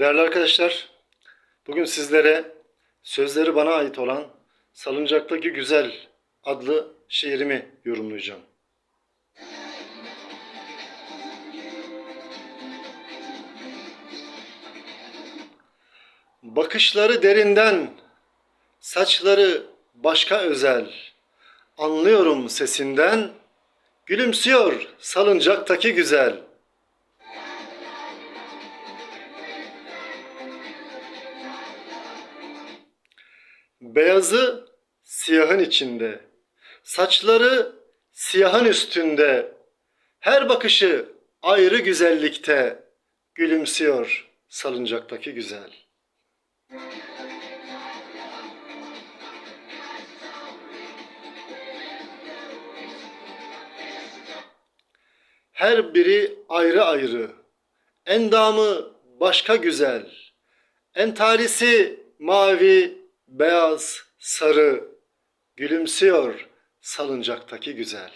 Değerli arkadaşlar, bugün sizlere sözleri bana ait olan Salıncak'taki Güzel adlı şiirimi yorumlayacağım. Bakışları derinden, saçları başka özel. Anlıyorum sesinden, gülümsüyor salıncak'taki güzel.'' Beyazı siyahın içinde, saçları siyahın üstünde, her bakışı ayrı güzellikte, gülümsüyor salıncak'taki güzel. Her biri ayrı ayrı, endamı başka güzel, entarisi mavi, beyaz, sarı, gülümsüyor salıncaktaki güzel.